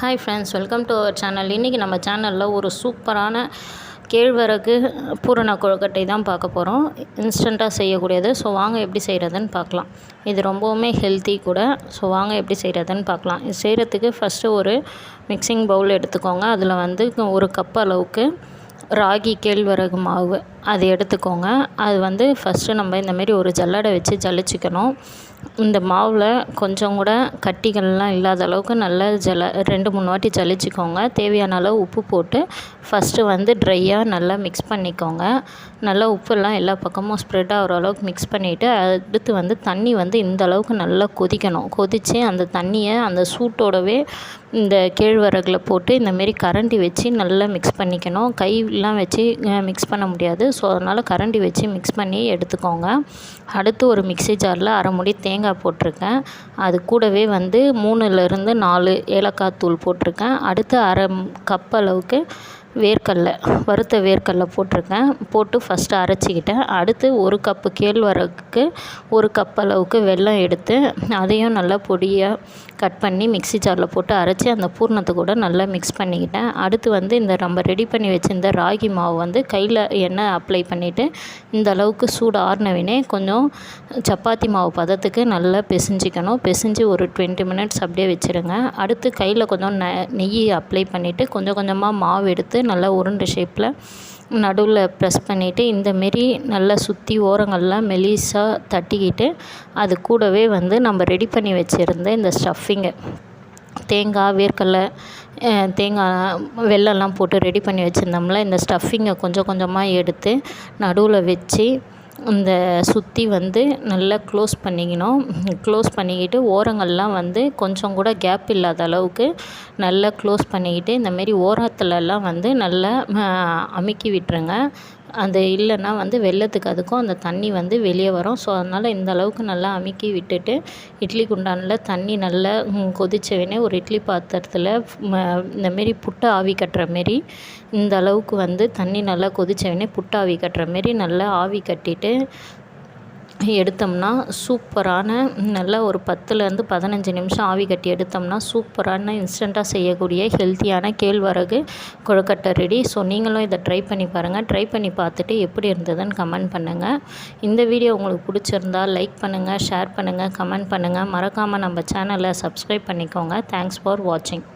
Hi friends welcome to our channel இன்றைக்கி நம்ம சேனலில் ஒரு சூப்பரான கேழ்வரகு பூரண கொழுக்கட்டை தான் பார்க்க போகிறோம் இன்ஸ்டண்ட்டாக செய்யக்கூடியது. ஸோ வாங்க எப்படி செய்கிறதுன்னு பார்க்கலாம். இது ரொம்பவுமே ஹெல்த்தி கூட. ஸோ வாங்க எப்படி செய்கிறதுன்னு பார்க்கலாம். இது செய்கிறதுக்கு ஃபஸ்ட்டு ஒரு மிக்சிங் பவுல் எடுத்துக்கோங்க. அதில் வந்து ஒரு கப் அளவுக்கு ராகி கேழ்வரகு மாவு அது எடுத்துக்கோங்க. அது வந்து ஃபஸ்ட்டு நம்ம இந்தமாரி ஒரு ஜல்லடை வச்சு ஜலிச்சிக்கணும். இந்த மாவில் கொஞ்சம் கூட கட்டிகள்லாம் இல்லாத அளவுக்கு நல்லா ஜல ரெண்டு மூணு வாட்டி ஜலிச்சிக்கோங்க. தேவையான அளவு உப்பு போட்டு ஃபஸ்ட்டு வந்து ட்ரையாக நல்லா மிக்ஸ் பண்ணிக்கோங்க. நல்லா உப்பெல்லாம் எல்லா பக்கமும் ஸ்ப்ரெட் ஆகிற அளவுக்கு மிக்ஸ் பண்ணிவிட்டு அடுத்து வந்து தண்ணி வந்து இந்த அளவுக்கு நல்லா கொதிக்கணும். கொதித்து அந்த தண்ணியை அந்த சூட்டோடவே இந்த கேழ்வரகில் போட்டு இந்தமாரி கரண்டி வச்சு நல்லா மிக்ஸ் பண்ணிக்கணும். கையெலாம் வச்சு மிக்ஸ் பண்ண முடியாது. ஸோ அதனால் கரண்டி வச்சு மிக்ஸ் பண்ணி எடுத்துக்கோங்க. அடுத்து ஒரு மிக்ஸி ஜாரில் அரை முடி தேங்காய் போட்டிருக்கேன். அது கூடவே வந்து மூணுலேருந்து நாலு ஏலக்காய் தூள் போட்டிருக்கேன். அடுத்து அரை கப் அளவுக்கு வேர்க்கடல வறுத்த வேர்க்கடல போட்டிருக்கேன். போட்டு ஃபஸ்ட்டு அரைச்சிக்கிட்டேன். அடுத்து ஒரு கப்பு கேழ்வரகுக்கு ஒரு கப் அளவுக்கு வெல்லம் எடுத்து அதையும் நல்லா பொடியாக கட் பண்ணி மிக்ஸி ஜாரில் போட்டு அரைச்சி அந்த பூர்ணத்தை கூட நல்லா மிக்ஸ் பண்ணிக்கிட்டேன். அடுத்து வந்து இந்த நம்ம ரெடி பண்ணி வச்சுருந்த ராகி மாவு வந்து கையில் எண்ணெய் அப்ளை பண்ணிவிட்டு இந்த அளவுக்கு சூடு ஆறினவினே கொஞ்சம் சப்பாத்தி மாவு பதத்துக்கு நல்லா பிசைஞ்சிக்கணும். பிசைஞ்சு ஒரு டுவெண்ட்டி மினிட்ஸ் அப்படியே வச்சுருங்க. அடுத்து கையில் கொஞ்சம் நெ நெய் அப்ளை பண்ணிவிட்டு கொஞ்சம் கொஞ்சமாக மாவு எடுத்து நல்லா உருண்டை ஷேப்பில் நடுவில் ப்ரெஸ் பண்ணிவிட்டு இந்தமாரி நல்லா சுற்றி ஓரங்கள்லாம் மெலிசாக தட்டிக்கிட்டு அது கூடவே வந்து நம்ம ரெடி பண்ணி வச்சுருந்த இந்த ஸ்டஃபிங்கை தேங்காய் வேர்க்கடலை தேங்காய் வெல்லம்லாம் போட்டு ரெடி பண்ணி வச்சுருந்தோம்ல இந்த ஸ்டஃபிங்கை கொஞ்சம் கொஞ்சமாக எடுத்து நடுவில் வச்சு இந்த சுற்றி வந்து நல்லா க்ளோஸ் பண்ணிக்கணும். க்ளோஸ் பண்ணிக்கிட்டு ஓரங்கள்லாம் வந்து கொஞ்சம் கூட கேப் இல்லாத அளவுக்கு நல்லா க்ளோஸ் பண்ணிக்கிட்டு இந்தமாரி ஓரத்துலலாம் வந்து நல்லா அமுக்கி விட்டுருங்க. அது இல்லைன்னா வந்து வெள்ளத்துக்கு அதுக்கும் அந்த தண்ணி வந்து வெளியே வரும். ஸோ அதனால் இந்த அளவுக்கு நல்லா அமுக்கி விட்டுட்டு இட்லி குண்டானில் தண்ணி நல்லா கொதிச்சவனே ஒரு இட்லி பாத்திரத்தில் இந்தமாரி புட்டு ஆவி கட்டுற மாரி இந்த அளவுக்கு வந்து தண்ணி நல்லா கொதிச்சவனே புட்டு ஆவி கட்டுற மாரி நல்லா ஆவி கட்டிட்டு எடுத்தோம்னா சூப்பரான நல்ல ஒரு பத்துலேருந்து பதினஞ்சு நிமிஷம் ஆவி கட்டி எடுத்தோம்னா சூப்பரான இன்ஸ்டண்ட்டாக செய்யக்கூடிய ஹெல்த்தியான கேழ்வரகு கொழுக்கட்டை ரெடி ஸோ நீங்களும் இதை ட்ரை பண்ணி பாருங்கள் ட்ரை பண்ணி பார்த்துட்டு எப்படி இருந்ததுன்னு கமெண்ட் பண்ணுங்கள் இந்த வீடியோ உங்களுக்கு பிடிச்சிருந்தா லைக் பண்ணுங்கள் ஷேர் பண்ணுங்கள் கமெண்ட் பண்ணுங்கள் மறக்காமல் நம்ம சேனலை சப்ஸ்கிரைப் பண்ணிக்கோங்க. தேங்க்ஸ் ஃபார் வாட்சிங்